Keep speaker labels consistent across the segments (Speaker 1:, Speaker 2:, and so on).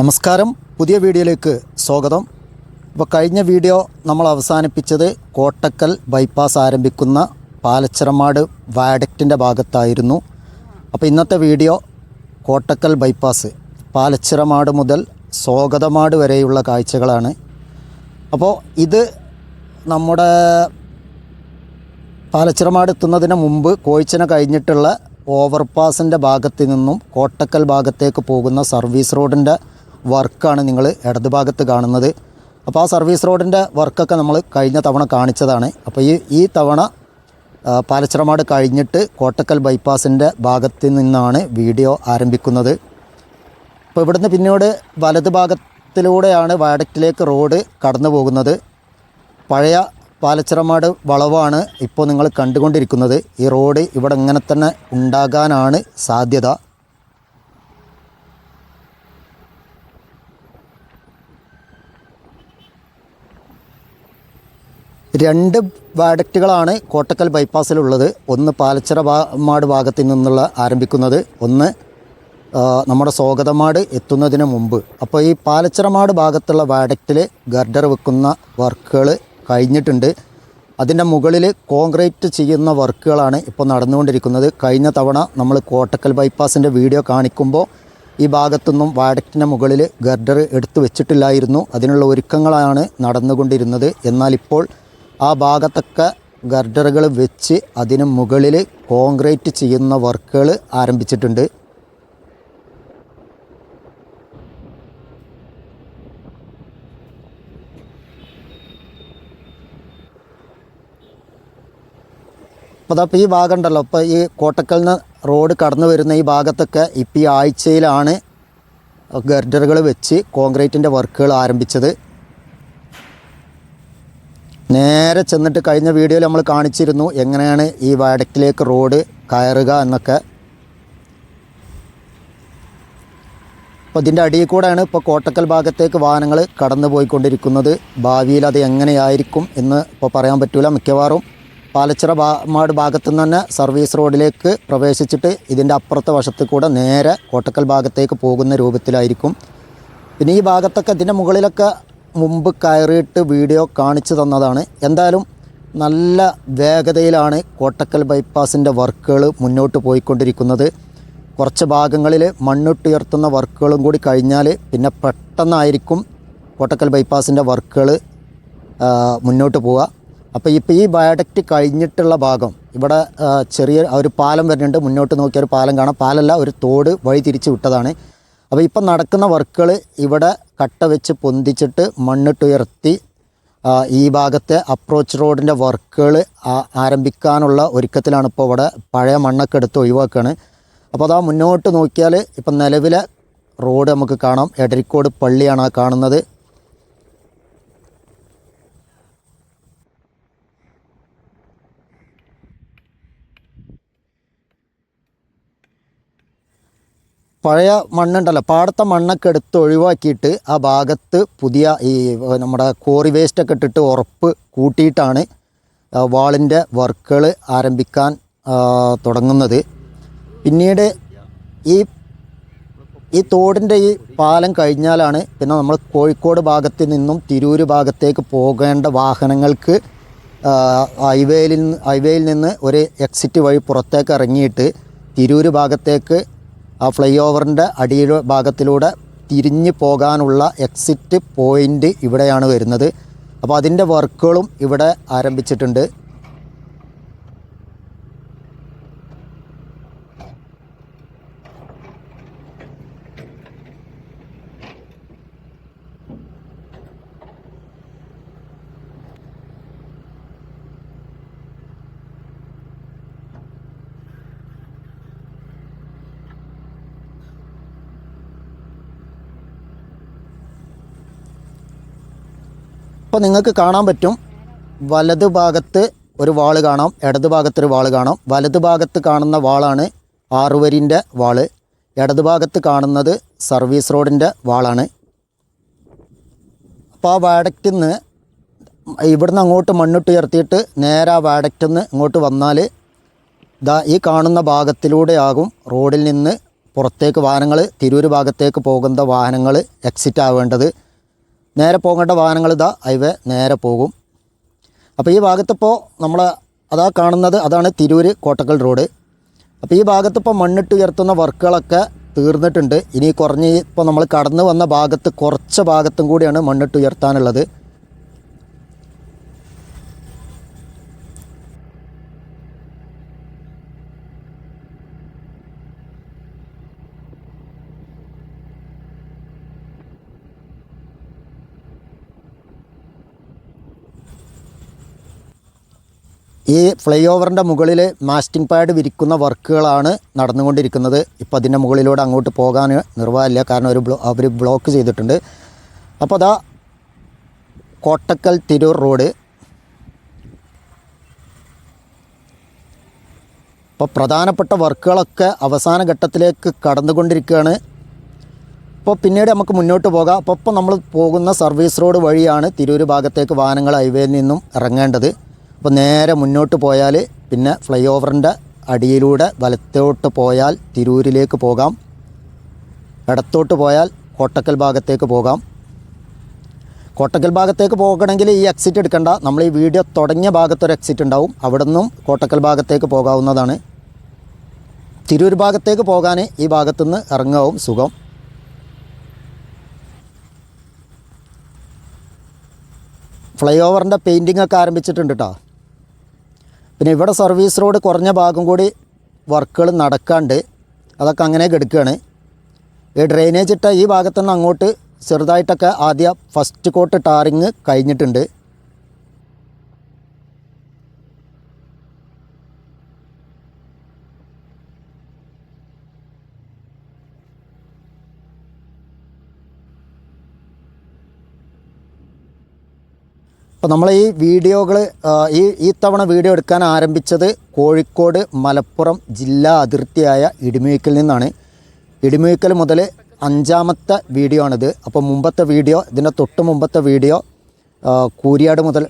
Speaker 1: നമസ്കാരം. പുതിയ വീഡിയോയിലേക്ക് സ്വാഗതം. ഇപ്പോൾ കഴിഞ്ഞ വീഡിയോ നമ്മൾ അവസാനിപ്പിച്ചത് കോട്ടക്കൽ ബൈപ്പാസ് ആരംഭിക്കുന്ന പാലച്ചിറമാട് വാഡക്റ്റിന്റെ ഭാഗത്തായിരുന്നു. അപ്പോൾ ഇന്നത്തെ വീഡിയോ കോട്ടക്കൽ ബൈപ്പാസ് പാലച്ചിറമാട് മുതൽ സ്വാഗതമാട് വരെയുള്ള കാഴ്ചകളാണ്. അപ്പോൾ ഇത് നമ്മുടെ പാലച്ചിറമാട് എത്തുന്നതിന് മുമ്പ് കോഴിച്ചിനെ കഴിഞ്ഞിട്ടുള്ള ഓവർപാസിന്റെ ഭാഗത്ത് നിന്നും കോട്ടക്കൽ ഭാഗത്തേക്ക് പോകുന്ന സർവീസ് റോഡിന്റെ വർക്കാണ് നിങ്ങൾ ഇടത് ഭാഗത്ത് കാണുന്നത്. അപ്പോൾ ആ സർവീസ് റോഡിന്റെ വർക്കൊക്കെ നമ്മൾ കഴിഞ്ഞ തവണ കാണിച്ചതാണ്. അപ്പോൾ ഈ ഈ തവണ പാലച്ചിറമാട് കഴിഞ്ഞിട്ട് കോട്ടക്കൽ ബൈപ്പാസിന്റെ ഭാഗത്ത് നിന്നാണ് വീഡിയോ ആരംഭിക്കുന്നത്. അപ്പോൾ ഇവിടുന്ന് പിന്നീട് വലത് ഭാഗത്തിലൂടെയാണ് വാഡക്റ്റിലേക്ക് റോഡ് കടന്നു പോകുന്നത്. പഴയ പാലച്ചിറമാട് വളവാണ് ഇപ്പോൾ നിങ്ങൾ കണ്ടുകൊണ്ടിരിക്കുന്നത്. ഈ റോഡ് ഇവിടെ ഇങ്ങനെ തന്നെ ഉണ്ടാകാനാണ് സാധ്യത. രണ്ട് വാഡക്റ്റുകളാണ് കോട്ടക്കൽ ബൈപ്പാസിലുള്ളത്. ഒന്ന് പാലച്ചിറ മാട് ഭാഗത്തു നിന്നുള്ള ആരംഭിക്കുന്നത്. ഒന്ന് നമ്മുടെ സ്വാഗതമാട് എത്തുന്നതിന് മുമ്പ്. അപ്പോൾ ഈ പാലച്ചിറമാട് ഭാഗത്തുള്ള വാഡക്റ്റിൽ ഗർഡർ വെക്കുന്ന വർക്കുകൾ കഴിഞ്ഞിട്ടുണ്ട്. അതിന്റെ മുകളിൽ കോൺക്രീറ്റ് ചെയ്യുന്ന വർക്കുകളാണ് ഇപ്പോൾ നടന്നുകൊണ്ടിരിക്കുന്നത്. കഴിഞ്ഞ തവണ നമ്മൾ കോട്ടക്കൽ ബൈപ്പാസിന്റെ വീഡിയോ കാണിക്കുമ്പോൾ ഈ ഭാഗത്തുനിന്നും വാഡക്റ്റിന്റെ മുകളിൽ ഗർഡർ എടുത്തു വെച്ചിട്ടില്ലായിരുന്നു. അതിനുള്ള ഒരുക്കങ്ങളാണ് നടന്നുകൊണ്ടിരുന്നത്. എന്നാൽ ഇപ്പോൾ ആ ഭാഗത്തൊക്കെ ഗർഡറുകൾ വെച്ച് അതിന് മുകളിൽ കോൺക്രീറ്റ് ചെയ്യുന്ന വർക്കുകൾ ആരംഭിച്ചിട്ടുണ്ട്. അപ്പോൾ അതപ്പോൾ ഈ ഭാഗം ഉണ്ടല്ലോ. അപ്പോൾ ഈ കോട്ടക്കൽ നിന്ന് റോഡ് കടന്നു വരുന്ന ഈ ഭാഗത്തൊക്കെ ഇപ്പോൾ ഈ ആഴ്ചയിലാണ് ഗർഡറുകൾ വെച്ച് കോൺക്രീറ്റിന്റെ വർക്കുകൾ ആരംഭിച്ചത്. നേരെ ചെന്നിട്ട് കഴിഞ്ഞ വീഡിയോയിൽ നമ്മൾ കാണിച്ചിരുന്നു എങ്ങനെയാണ് ഈ വടക്കിലേക്ക് റോഡ് കയറുക എന്നൊക്കെ. അപ്പോൾ ഇതിന്റെ അടിയിൽ കൂടെയാണ് ഇപ്പോൾ കോട്ടക്കൽ ഭാഗത്തേക്ക് വാഹനങ്ങൾ കടന്നു പോയിക്കൊണ്ടിരിക്കുന്നത് ഭാവിയിൽ അത് എങ്ങനെയായിരിക്കും എന്ന് ഇപ്പോൾ പറയാൻ പറ്റില്ല മിക്കവാറും പാലച്ചിറ മാട് ഭാഗത്തു നിന്ന് തന്നെ സർവീസ് റോഡിലേക്ക് പ്രവേശിച്ചിട്ട് ഇതിന്റെ അപ്പുറത്തെ വശത്ത് കൂടെ നേരെ കോട്ടക്കൽ ഭാഗത്തേക്ക് പോകുന്ന രൂപത്തിലായിരിക്കും. പിന്നെ ഈ ഭാഗത്തൊക്കെ ഇതിന്റെ മുകളിലൊക്കെ മുമ്പ് കയറിയിട്ട് വീഡിയോ കാണിച്ചു തന്നതാണ്. എന്തായാലും നല്ല വേഗതയിലാണ് കോട്ടക്കൽ ബൈപ്പാസിന്റെ വർക്കുകൾ മുന്നോട്ട് പോയിക്കൊണ്ടിരിക്കുന്നത്. കുറച്ച് ഭാഗങ്ങളിൽ മണ്ണിട്ടുയർത്തുന്ന വർക്കുകളും കൂടി കഴിഞ്ഞാൽ പിന്നെ പെട്ടെന്നായിരിക്കും കോട്ടക്കൽ ബൈപ്പാസിന്റെ വർക്കുകൾ മുന്നോട്ട് പോവുക. അപ്പോൾ ഇപ്പോൾ ഈ ബയോഡക്റ്റ് കഴിഞ്ഞിട്ടുള്ള ഭാഗം ഇവിടെ ചെറിയ ഒരു പാലം വരുന്നുണ്ട്. മുന്നോട്ട് നോക്കിയ ഒരു പാലം കാണാം. പാലല്ല ഒരു തോട് വഴി തിരിച്ച് വിട്ടതാണ്. അപ്പോൾ ഇപ്പം നടക്കുന്ന വർക്കുകൾ ഇവിടെ കട്ട വെച്ച് പൊന്തിച്ചിട്ട് മണ്ണിട്ടുയർത്തി ഈ ഭാഗത്തെ അപ്രോച്ച് റോഡിന്റെ വർക്കുകൾ ആരംഭിക്കാനുള്ള ഒരുക്കത്തിലാണ് ഇപ്പോൾ ഇവിടെ പഴയ മണ്ണൊക്കെ എടുത്ത് ഒഴിവാക്കുകയാണ് അപ്പോൾ അതാ മുന്നോട്ട് നോക്കിയാൽ ഇപ്പം നിലവിലെ റോഡ് നമുക്ക് കാണാം. എടരിക്കോട് പള്ളിയാണ് കാണുന്നത്. പഴയ മണ്ണുണ്ടല്ലോ പാടത്തെ മണ്ണൊക്കെ എടുത്ത് ഒഴിവാക്കിയിട്ട് ആ ഭാഗത്ത് പുതിയ ഈ നമ്മുടെ കോറി വേസ്റ്റൊക്കെ ഇട്ടിട്ട് ഉറപ്പ് കൂട്ടിയിട്ടാണ് വാളിന്റെ വർക്കുകൾ ആരംഭിക്കാൻ തുടങ്ങുന്നത്. പിന്നീട് ഈ ഈ തോടിന്റെ ഈ പാലം കഴിഞ്ഞാലാണ് പിന്നെ നമ്മൾ കോഴിക്കോട് ഭാഗത്ത് നിന്നും തിരൂർ ഭാഗത്തേക്ക് പോകേണ്ട വാഹനങ്ങൾക്ക് ഹൈവേയിൽ ഹൈവേയിൽ നിന്ന് ഒരു എക്സിറ്റ് വഴി പുറത്തേക്ക് ഇറങ്ങിയിട്ട് തിരൂർ ഭാഗത്തേക്ക് ആ ഫ്ലൈ ഓവറിന്റെ അടിയ ഭാഗത്തിലൂടെ തിരിഞ്ഞു പോകാനുള്ള എക്സിറ്റ് പോയിന്റ് ഇവിടെയാണ് വരുന്നത്. അപ്പോൾ അതിന്റെ വർക്കുകളും ഇവിടെ ആരംഭിച്ചിട്ടുണ്ട്. ഇപ്പോൾ നിങ്ങൾക്ക് കാണാൻ പറ്റും വലത് ഭാഗത്ത് ഒരു വാൾ കാണാം ഇടത് ഭാഗത്തൊരു വാൾ കാണാം. വലത് ഭാഗത്ത് കാണുന്ന വാളാണ് ആറുവരിന്റെ വാൾ. ഇടത് ഭാഗത്ത് കാണുന്നത് സർവീസ് റോഡിന്റെ വാളാണ്. അപ്പോൾ ആ വാടക്കിന്ന് ഇവിടുന്ന് അങ്ങോട്ട് മണ്ണിട്ടുയർത്തിയിട്ട് നേരെ ആ നിന്ന് ഇങ്ങോട്ട് വന്നാൽ ദാ ഈ കാണുന്ന ഭാഗത്തിലൂടെയാകും റോഡിൽ നിന്ന് പുറത്തേക്ക് വാഹനങ്ങൾ തിരൂർ ഭാഗത്തേക്ക് പോകുന്ന വാഹനങ്ങൾ എക്സിറ്റ് ആവേണ്ടത്. നേരെ പോകേണ്ട വാഹനങ്ങൾ ഇതാ ഹൈവേ നേരെ പോകും. അപ്പോൾ ഈ ഭാഗത്തിപ്പോൾ നമ്മൾ അതാ കാണുന്നത് അതാണ് തിരൂർ കോട്ടക്കൽ റോഡ്. അപ്പോൾ ഈ ഭാഗത്തിപ്പോൾ മണ്ണിട്ട് ഉയർത്തുന്ന വർക്കുകളൊക്കെ തീർന്നിട്ടുണ്ട്. ഇനി കുറഞ്ഞ് ഇപ്പോൾ നമ്മൾ കടന്നു വന്ന ഭാഗത്ത് കുറച്ച് ഭാഗത്തും കൂടിയാണ് മണ്ണിട്ട് ഉയർത്താനുള്ളത്. ഈ ഫ്ലൈ ഓവറിന്റെ മുകളിൽ മാസ്റ്റിംഗ് പാഡ് വിരിക്കുന്ന വർക്കുകളാണ് നടന്നുകൊണ്ടിരിക്കുന്നത്. ഇപ്പോൾ അതിന്റെ മുകളിലൂടെ അങ്ങോട്ട് പോകാൻ നിർവാഹമില്ല. കാരണം ഒരു ബ്ലോ അവർ ബ്ലോക്ക് ചെയ്തിട്ടുണ്ട്. അപ്പോൾ അതാ കോട്ടക്കൽ തിരൂർ റോഡ്. ഇപ്പോൾ പ്രധാനപ്പെട്ട വർക്കുകളൊക്കെ അവസാന ഘട്ടത്തിലേക്ക് കടന്നുകൊണ്ടിരിക്കുകയാണ്. അപ്പോൾ പിന്നീട് നമുക്ക് മുന്നോട്ട് പോകാം. അപ്പോൾ ഇപ്പോൾ നമ്മൾ പോകുന്ന സർവീസ് റോഡ് വഴിയാണ് തിരൂർ ഭാഗത്തേക്ക് വാഹനങ്ങൾ ഹൈവേയിൽ നിന്നും ഇറങ്ങേണ്ടത്. അപ്പോൾ നേരെ മുന്നോട്ട് പോയാൽ പിന്നെ ഫ്ലൈ ഓവറിന്റെ അടിയിലൂടെ വലത്തോട്ട് പോയാൽ തിരൂരിലേക്ക് പോകാം. ഇടത്തോട്ട് പോയാൽ കോട്ടക്കൽ ഭാഗത്തേക്ക് പോകാം. കോട്ടക്കൽ ഭാഗത്തേക്ക് പോകണമെങ്കിൽ ഈ എക്സിറ്റ് എടുക്കണ്ട. നമ്മൾ ഈ വീഡിയോ തുടങ്ങിയ ഭാഗത്തൊരു എക്സിറ്റ് ഉണ്ടാവും. അവിടെ നിന്നും കോട്ടക്കൽ ഭാഗത്തേക്ക് പോകാവുന്നതാണ്. തിരൂർ ഭാഗത്തേക്ക് പോകാൻ ഈ ഭാഗത്തുനിന്ന് ഇറങ്ങാവും. സുഖം. ഫ്ലൈ ഓവറിന്റെ പെയിന്റിംഗ് ഒക്കെ ആരംഭിച്ചിട്ടുണ്ട് കേട്ടോ പിന്നെ ഇവിടെ സർവീസ് റോഡ് കുറഞ്ഞ ഭാഗം കൂടി വർക്കുകൾ നടക്കാണ്ട് അതൊക്കെ അങ്ങനെ കെടുക്കുകയാണ് ഈ ഡ്രെയിനേജ് ഇട്ട ഈ ഭാഗത്തുനിന്ന് അങ്ങോട്ട് ചെറുതായിട്ടൊക്കെ ആദ്യം ഫസ്റ്റ് കോട്ട് ടാറിങ് കഴിഞ്ഞിട്ടുണ്ട്. അപ്പോൾ നമ്മൾ ഈ വീഡിയോകൾ ഈ ഈ തവണ വീഡിയോ എടുക്കാൻ ആരംഭിച്ചത് കോഴിക്കോട് മലപ്പുറം ജില്ലാ അതിർത്തിയായ ഇടിമുഴിക്കൽ നിന്നാണ്. ഇടിമുഴിക്കൽ മുതൽ അഞ്ചാമത്തെ വീഡിയോ ആണിത്. അപ്പോൾ മുമ്പത്തെ വീഡിയോ ഇതിന്റെ തൊട്ട് മുമ്പത്തെ വീഡിയോ കൂരിയാട് മുതൽ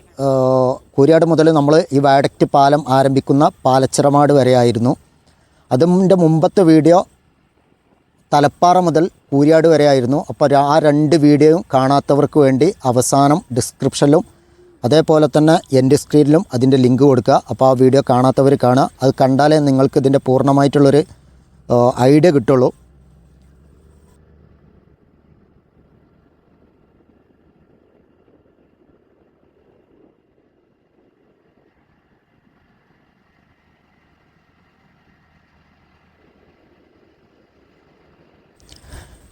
Speaker 1: കൂരിയാട് മുതൽ നമ്മൾ ഈ വാഡക്റ്റ് പാലം ആരംഭിക്കുന്ന പാലച്ചിറമാട് വരെയായിരുന്നു. അതിന്റെ മുമ്പത്തെ വീഡിയോ തലപ്പാറ മുതൽ കൂരിയാട് വരെ ആയിരുന്നു അപ്പോൾ ആ രണ്ട് വീഡിയോയും കാണാത്തവർക്ക് വേണ്ടി അവസാനം ഡിസ്ക്രിപ്ഷനിലും അതേപോലെ തന്നെ എന്റെ സ്ക്രീനിലും അതിന്റെ ലിങ്ക് കൊടുക്കുക. അപ്പോൾ ആ വീഡിയോ കാണാത്തവർ കാണുക. അത് കണ്ടാലേ നിങ്ങൾക്ക് ഇതിന്റെ പൂർണമായിട്ടുള്ളൊരു ഐഡിയ കിട്ടുള്ളൂ.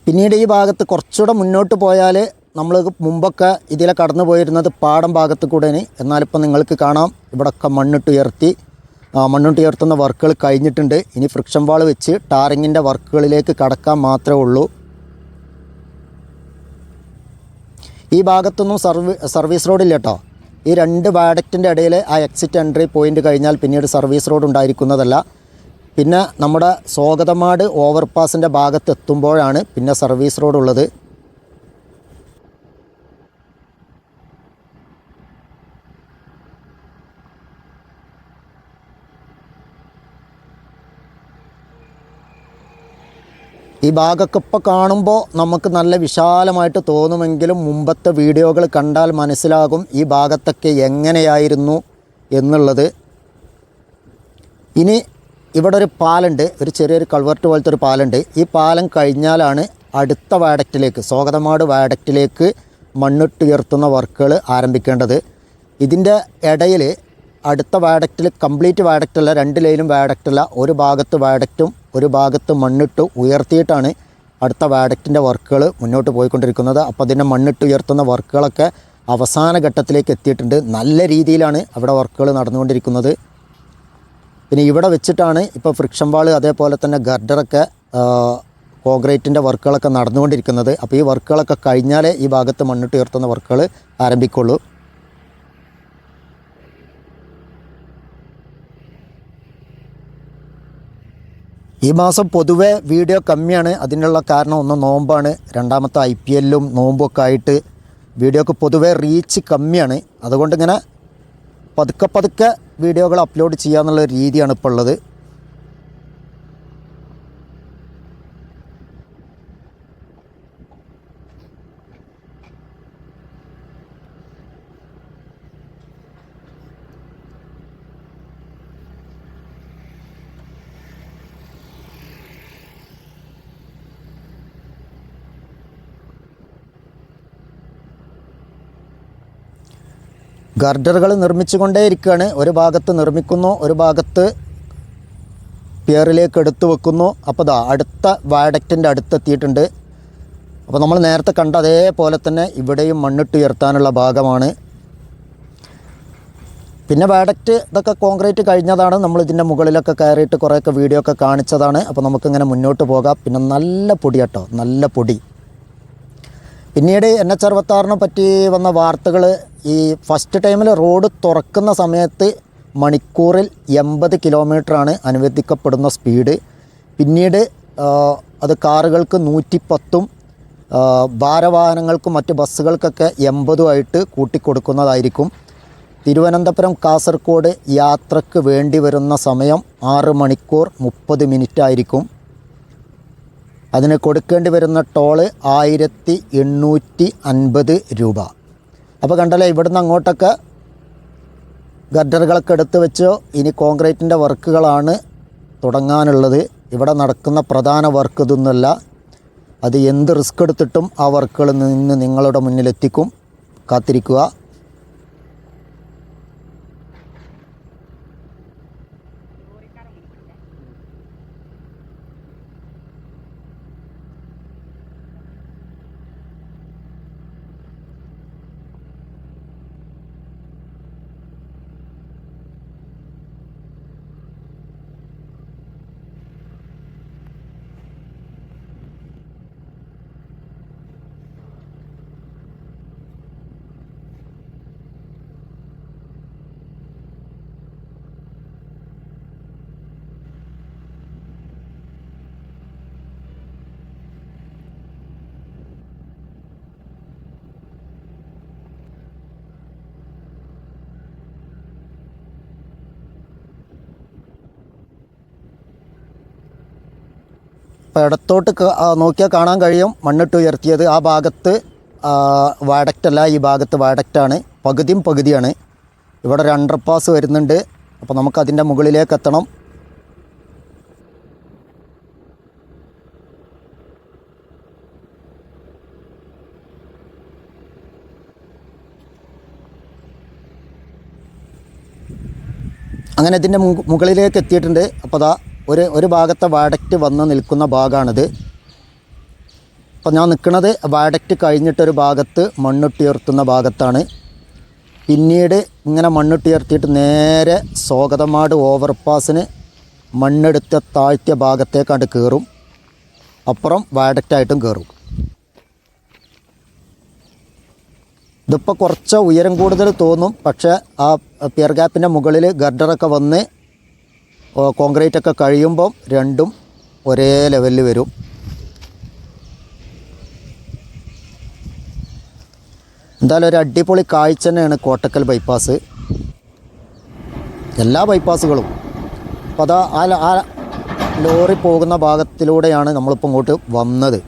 Speaker 1: പിന്നീട് ഈ ഭാഗത്ത് കുറച്ചുകൂടെ മുന്നോട്ട് പോയാൽ നമ്മൾ മുമ്പൊക്കെ ഇതിലെ കടന്നു പോയിരുന്നത് പാടം ഭാഗത്ത് കൂടെയാണ് എന്നാലിപ്പോൾ നിങ്ങൾക്ക് കാണാം ഇവിടെയൊക്കെ മണ്ണിട്ടുയർത്തി മണ്ണിട്ടുയർത്തുന്ന വർക്കുകൾ കഴിഞ്ഞിട്ടുണ്ട്. ഇനി ഫ്രിക്ഷൻ വാൾ വെച്ച് ടാറിങ്ങിന്റെ വർക്കുകളിലേക്ക് കടക്കാൻ മാത്രമേ ഉള്ളൂ. ഈ ഭാഗത്തൊന്നും സർവീ സർവീസ് റോഡില്ല കേട്ടോ. ഈ രണ്ട് വാഡക്റ്റിന്റെ ഇടയിൽ ആ എക്സിറ്റ് എൻട്രി പോയിന്റ് കഴിഞ്ഞാൽ പിന്നീട് സർവീസ് റോഡ് ഉണ്ടായിരിക്കുന്നതല്ല. പിന്നെ നമ്മുടെ സ്വാഗതമാട് ഓവർപാസിന്റെ ഭാഗത്ത് എത്തുമ്പോഴാണ് പിന്നെ സർവീസ് റോഡ് ഉള്ളത്. ഈ ഭാഗമൊക്കെ ഇപ്പോൾ കാണുമ്പോൾ നമുക്ക് നല്ല വിശാലമായിട്ട് തോന്നുമെങ്കിലും മുമ്പത്തെ വീഡിയോകൾ കണ്ടാൽ മനസ്സിലാകും ഈ ഭാഗത്തൊക്കെ എങ്ങനെയായിരുന്നു എന്നുള്ളത്. ഇനി ഇവിടെ ഒരു പാലുണ്ട് ഒരു ചെറിയൊരു കൾവർട്ട് പോലത്തെ ഒരു പാലുണ്ട്. ഈ പാലം കഴിഞ്ഞാലാണ് അടുത്ത വാഡക്റ്റിലേക്ക് സ്വാഗതമാട് വാഡക്റ്റിലേക്ക് മണ്ണിട്ടുയർത്തുന്ന വർക്കുകൾ ആരംഭിക്കേണ്ടത്. ഇതിന്റെ ഇടയിൽ അടുത്ത വാഡക്റ്റിൽ കംപ്ലീറ്റ് വാഡക്റ്റല്ല രണ്ട് ലൈനും വാഡക്റ്റല്ല ഒരു ഭാഗത്ത് വാഡക്റ്റും ഒരു ഭാഗത്ത് മണ്ണിട്ട് ഉയർത്തിയിട്ടാണ് അടുത്ത വാഡക്റ്റിന്റെ വർക്കുകൾ മുന്നോട്ട് പോയിക്കൊണ്ടിരിക്കുന്നത്. അപ്പോൾ അതിന്റെ മണ്ണിട്ട് ഉയർത്തുന്ന വർക്കുകളൊക്കെ അവസാന ഘട്ടത്തിലേക്ക് എത്തിയിട്ടുണ്ട്. നല്ല രീതിയിലാണ് അവിടെ വർക്കുകൾ നടന്നുകൊണ്ടിരിക്കുന്നത്. പിന്നെ ഇവിടെ വെച്ചിട്ടാണ് ഇപ്പോൾ ഫ്രിക്ഷൻ വാൾ അതേപോലെ തന്നെ ഗർഡറൊക്കെ കോൺക്രീറ്റിന്റെ വർക്കുകളൊക്കെ നടന്നുകൊണ്ടിരിക്കുന്നത്. അപ്പോൾ ഈ വർക്കുകളൊക്കെ കഴിഞ്ഞാലേ ഈ ഭാഗത്ത് മണ്ണിട്ട് ഉയർത്തുന്ന വർക്കുകൾ ആരംഭിക്കുള്ളൂ. ഈ മാസം പൊതുവേ വീഡിയോ കമ്മിയാണ്. അതിനുള്ള കാരണം ഒന്ന് നോമ്പാണ്. രണ്ടാമത്തെ ഐ പി എല്ലും നോമ്പൊക്കെ ആയിട്ട് വീഡിയോക്ക് പൊതുവേ റീച്ച് കമ്മിയാണ്. അതുകൊണ്ട് ഇങ്ങനെ പതുക്കെ പതുക്കെ വീഡിയോകൾ അപ്ലോഡ് ചെയ്യാന്നുള്ള രീതിയാണ് ഇപ്പോൾ ഉള്ളത്. ഗർഡറുകൾ നിർമ്മിച്ചുകൊണ്ടേയിരിക്കുകയാണ്. ഒരു ഭാഗത്ത് നിർമ്മിക്കുന്നു ഒരു ഭാഗത്ത് പിയറിലേക്ക് എടുത്തു വെക്കുന്നു. അപ്പോൾ ദാ അടുത്ത വാഡക്റ്റിന്റെ അടുത്തെത്തിയിട്ടുണ്ട്. അപ്പോൾ നമ്മൾ നേരത്തെ കണ്ട അതേപോലെ തന്നെ ഇവിടെയും മണ്ണിട്ട് ഉയർത്താനുള്ള ഭാഗമാണ്. പിന്നെ വാഡക്റ്റ് ഇതൊക്കെ കോൺക്രീറ്റ് കഴിഞ്ഞതാണ്. നമ്മൾ ഇതിന്റെ മുകളിലൊക്കെ കയറിയിട്ട് കുറേയൊക്കെ വീഡിയോ ഒക്കെ കാണിച്ചതാണ്. അപ്പോൾ നമുക്കിങ്ങനെ മുന്നോട്ട് പോകാം. പിന്നെ നല്ല പൊടി കേട്ടോ നല്ല പൊടി. പിന്നീട് എൻ എച്ച് അറുപത്താറിനെ പറ്റി വന്ന വാർത്തകൾ ഈ ഫസ്റ്റ് ടൈമിൽ റോഡ് തുറക്കുന്ന സമയത്ത് മണിക്കൂറിൽ എൺപത് കിലോമീറ്ററാണ് അനുവദിക്കപ്പെടുന്ന സ്പീഡ് പിന്നീട് അത് കാറുകൾക്ക് നൂറ്റിപ്പത്തും ഭാരവാഹനങ്ങൾക്കും മറ്റ് ബസ്സുകൾക്കൊക്കെ എൺപതുമായിട്ട് കൂട്ടിക്കൊടുക്കുന്നതായിരിക്കും. തിരുവനന്തപുരം കാസർഗോഡ് യാത്രയ്ക്ക് വേണ്ടി വരുന്ന സമയം ആറ് മണിക്കൂർ മുപ്പത് മിനിറ്റ് ആയിരിക്കും. അതിന് കൊടുക്കേണ്ടി വരുന്ന ടോൾ ആയിരത്തി എണ്ണൂറ്റി അൻപത് രൂപ. അപ്പോൾ കണ്ടല്ലേ ഇവിടുന്ന് അങ്ങോട്ടൊക്കെ ഗഡറുകളൊക്കെ എടുത്ത് വെച്ചോ. ഇനി കോൺക്രീറ്റിന്റെ വർക്കുകളാണ് തുടങ്ങാനുള്ളത്. ഇവിടെ നടക്കുന്ന പ്രധാന വർക്ക് ഇതൊന്നുമല്ല. അത് എന്ത് റിസ്ക് എടുത്തിട്ടും ആ വർക്കുകൾ നിന്ന് നിങ്ങളുടെ മുന്നിലെത്തിക്കും. കാത്തിരിക്കുക. ഇടത്തോട്ട് നോക്കിയാൽ കാണാൻ കഴിയും. മണ്ണിട്ട് ഉയർത്തിയത് ആ ഭാഗത്ത് വാഡക്റ്റല്ല ഈ ഭാഗത്ത് വാഡക്റ്റാണ് പകുതിയും പകുതിയാണ്. ഇവിടെ ഒരു അണ്ടർപാസ് വരുന്നുണ്ട്. അപ്പോൾ നമുക്ക് അതിന്റെ മുകളിലേക്ക് എത്തണം. അങ്ങനെ ഇതിന്റെ മുകളിലേക്ക് എത്തിയിട്ടുണ്ട്. അപ്പോൾ അതാ ഒരു ഒരു ഭാഗത്തെ വാഡക്റ്റ് വന്ന് നിൽക്കുന്ന ഭാഗമാണിത് അപ്പോൾ ഞാൻ നിൽക്കുന്നത് വാഡക്റ്റ് കഴിഞ്ഞിട്ടൊരു ഭാഗത്ത് മണ്ണുട്ടിയർത്തുന്ന ഭാഗത്താണ്. പിന്നീട് ഇങ്ങനെ മണ്ണുട്ടിയർത്തിയിട്ട് നേരെ സ്വാഗതമാട് ഓവർപാസിന് മണ്ണെടുത്ത താഴ്ത്തിയ ഭാഗത്തേക്കാണ്ട് കയറും. അപ്പുറം വാഡക്റ്റായിട്ടും കയറും. ഇതിപ്പോൾ കുറച്ച് ഉയരം കൂടുതൽ തോന്നും. പക്ഷേ ആ പിയർ ഗ്യാപ്പിന്റെ മുകളിൽ ഗർഡറൊക്കെ വന്ന് കോൺക്രീറ്റ് ഒക്കെ കഴിയുമ്പം രണ്ടും ഒരേ ലെവലിൽ വരും. എന്തായാലും ഒരു അടിപൊളി കാഴ്ച തന്നെയാണ് കോട്ടക്കൽ ബൈപ്പാസ്. എല്ലാ ബൈപ്പാസുകളും. അപ്പോൾ അതാ ആ ആ ലോറി പോകുന്ന ഭാഗത്തിലൂടെയാണ് നമ്മളിപ്പോൾ ഇങ്ങോട്ട് വന്നത്.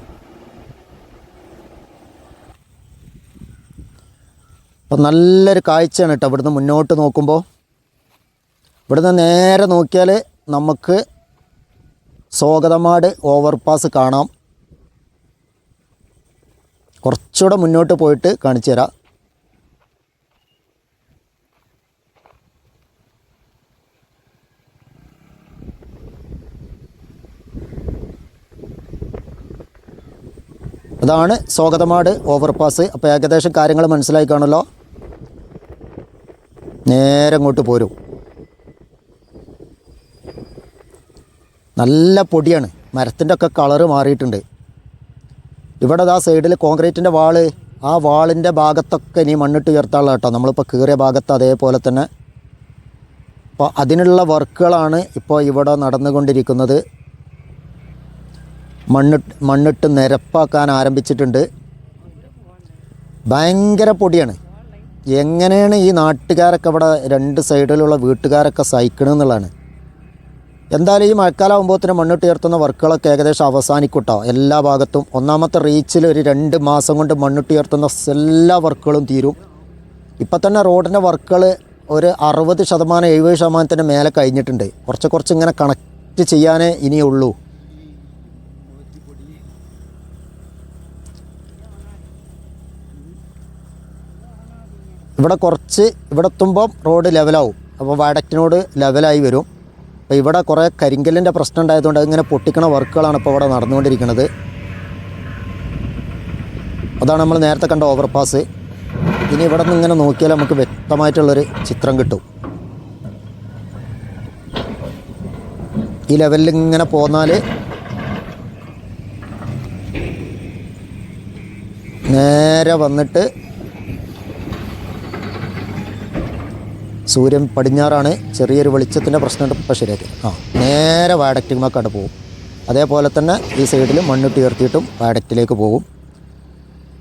Speaker 1: അപ്പം നല്ലൊരു കാഴ്ചയാണ് കേട്ടോ ഇവിടുന്ന് മുന്നോട്ട് നോക്കുമ്പോൾ ഇവിടുന്ന് നേരെ നോക്കിയാൽ നമുക്ക് സ്വാഗതമാട് ഓവർപാസ് കാണാം. കുറച്ചുകൂടെ മുന്നോട്ട് പോയിട്ട് കാണിച്ചു തരാം. അതാണ് സ്വാഗതമാട് ഓവർപാസ് അപ്പോൾ ഏകദേശം കാര്യങ്ങൾ മനസ്സിലായി കാണുമല്ലോ? നേരെ അങ്ങോട്ട് പോരും. നല്ല പൊടിയാണ്. മരത്തിന്റെ ഒക്കെ കളറ് മാറിയിട്ടുണ്ട്. ഇവിടെ ആ സൈഡിൽ കോൺക്രീറ്റിന്റെ വാൾ. ആ വാളിന്റെ ഭാഗത്തൊക്കെ ഇനി മണ്ണിട്ട് ഉയർത്താനുള്ള കേട്ടോ. നമ്മളിപ്പോൾ കീറിയ ഭാഗത്ത് അതേപോലെ തന്നെ. അപ്പോൾ അതിനുള്ള വർക്കുകളാണ് ഇപ്പോൾ ഇവിടെ നടന്നുകൊണ്ടിരിക്കുന്നത്. മണ്ണിട്ട് മണ്ണിട്ട് നിരപ്പാക്കാൻ ആരംഭിച്ചിട്ടുണ്ട്. ഭയങ്കര പൊടിയാണ്. എങ്ങനെയാണ് ഈ നാട്ടുകാരൊക്കെ ഇവിടെ രണ്ട് സൈഡിലുള്ള വീട്ടുകാരൊക്കെ സഹിക്കണമെന്നുള്ളതാണ് എന്തായാലും ഈ മഴക്കാലാകുമ്പോഴത്തേനും മണ്ണിട്ട് ഉയർത്തുന്ന വർക്കുകളൊക്കെ ഏകദേശം അവസാനിക്കൂട്ടോ. എല്ലാ ഭാഗത്തും ഒന്നാമത്തെ റീച്ചിൽ ഒരു രണ്ട് മാസം കൊണ്ട് മണ്ണിട്ട് ഉയർത്തുന്ന എല്ലാ വർക്കുകളും തീരും. ഇപ്പം തന്നെ റോഡിന്റെ വർക്കുകൾ ഒരു അറുപത് ശതമാനം എഴുപത് ശതമാനത്തിന്റെ മേലെ കഴിഞ്ഞിട്ടുണ്ട്. കുറച്ച് കുറച്ച് ഇങ്ങനെ കണക്റ്റ് ചെയ്യാനേ ഇനിയുള്ളൂ ഇവിടെ കുറച്ച് ഇവിടെ എത്തുമ്പം റോഡ് ലെവലാവും അപ്പോൾ വയഡക്റ്റിനോട് ലെവലായി വരും. അപ്പോൾ ഇവിടെ കുറേ കരിങ്കല്ലിന്റെ പ്രശ്നം ഉണ്ടായതുകൊണ്ട് അതിങ്ങനെ പൊട്ടിക്കണ വർക്കുകളാണ് ഇപ്പോൾ ഇവിടെ നടന്നുകൊണ്ടിരിക്കുന്നത്. അതാണ് നമ്മൾ നേരത്തെ കണ്ട ഓവർപാസ് ഇനി ഇവിടെ നിന്ന് ഇങ്ങനെ നോക്കിയാൽ നമുക്ക് വ്യക്തമായിട്ടുള്ളൊരു ചിത്രം കിട്ടും. ഈ ലെവലിൽ ഇങ്ങനെ പോന്നാൽ നേരെ വന്നിട്ട് സൂര്യൻ പടിഞ്ഞാറാണ് ചെറിയൊരു വെളിച്ചത്തിന്റെ പ്രശ്നമുണ്ട് ഇപ്പം ശരിയാക്കി. ആ നേരെ വയഡക്റ്റിങ്ങൊക്കെ പോകും അതേപോലെ തന്നെ ഈ സൈഡിൽ മണ്ണിട്ട് ഉയർത്തിയിട്ടും വയഡക്റ്റിലേക്ക് പോകും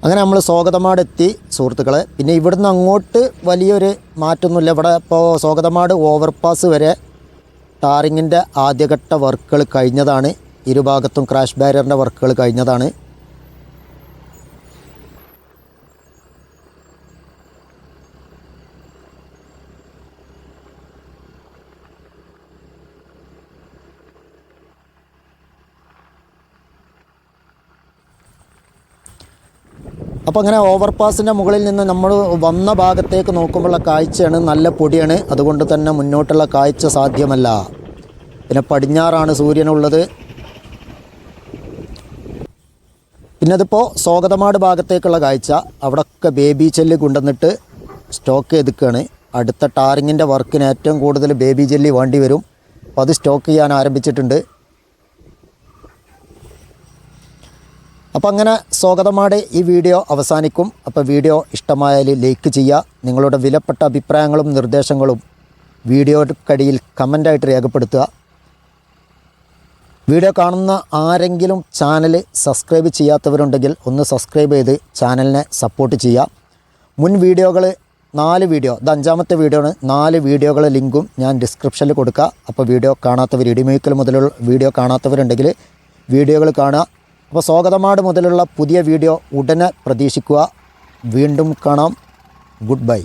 Speaker 1: അങ്ങനെ നമ്മൾ സ്വാഗതമാട് എത്തി സുഹൃത്തുക്കളെ. പിന്നെ ഇവിടുന്ന് അങ്ങോട്ട് വലിയൊരു മാറ്റമൊന്നുമില്ല ഇവിടെ ഇപ്പോൾ സ്വാഗതമാട് ഓവർപാസ് വരെ ടാറിങ്ങിന്റെ ആദ്യഘട്ട വർക്കുകൾ കഴിഞ്ഞതാണ്. ഇരുഭാഗത്തും ക്രാഷ് ബാരിയറിന്റെ വർക്കുകൾ കഴിഞ്ഞതാണ്. അപ്പോൾ അങ്ങനെ ഓവർപാസിന്റെ മുകളിൽ നിന്ന് നമ്മൾ വന്ന ഭാഗത്തേക്ക് നോക്കുമ്പോഴുള്ള കാഴ്ചയാണ് നല്ല പൊടിയാണ്. അതുകൊണ്ട് തന്നെ മുന്നോട്ടുള്ള കാഴ്ച സാധ്യമല്ല. പിന്നെ പടിഞ്ഞാറാണ് സൂര്യനുള്ളത്. പിന്നെ അതിപ്പോൾ സ്വാഗതമാട് ഭാഗത്തേക്കുള്ള കാഴ്ച. അവിടെയൊക്കെ ബേബി ചെല്ല് കൊണ്ടുവന്നിട്ട് സ്റ്റോക്ക് ചെയ്തിക്കുകയാണ് അടുത്ത ടാറിങ്ങിന്റെ വർക്കിന് ഏറ്റവും കൂടുതൽ ബേബി ജെല്ലി വേണ്ടി വരും അപ്പോൾ അത് സ്റ്റോക്ക് ചെയ്യാൻ ആരംഭിച്ചിട്ടുണ്ട്. അപ്പോൾ അങ്ങനെ സ്വാഗതമാടെ ഈ വീഡിയോ അവസാനിക്കും. അപ്പോൾ വീഡിയോ ഇഷ്ടമായാൽ ലൈക്ക് ചെയ്യുക നിങ്ങളുടെ വിലപ്പെട്ട അഭിപ്രായങ്ങളും നിർദ്ദേശങ്ങളും വീഡിയോക്കടിയിൽ കമന്റായിട്ട് രേഖപ്പെടുത്തുക. വീഡിയോ കാണുന്ന ആരെങ്കിലും ചാനൽ സബ്സ്ക്രൈബ് ചെയ്യാത്തവരുണ്ടെങ്കിൽ ഒന്ന് സബ്സ്ക്രൈബ് ചെയ്ത് ചാനലിനെ സപ്പോർട്ട് ചെയ്യുക മുൻ വീഡിയോകൾ നാല് വീഡിയോ ഇത് അഞ്ചാമത്തെ വീഡിയോ ആണ് നാല് വീഡിയോകളെ ലിങ്കും ഞാൻ ഡിസ്ക്രിപ്ഷനിൽ കൊടുക്കുക അപ്പോൾ വീഡിയോ കാണാത്തവർ ഇടിമേക്കൽ മുതലുള്ള വീഡിയോ കാണാത്തവരുണ്ടെങ്കിൽ വീഡിയോകൾ കാണുക. അപ്പോൾ സ്വാഗതമാട് മുതലുള്ള പുതിയ വീഡിയോ ഉടനെ പ്രതീക്ഷിക്കുക. വീണ്ടും കാണാം. Good bye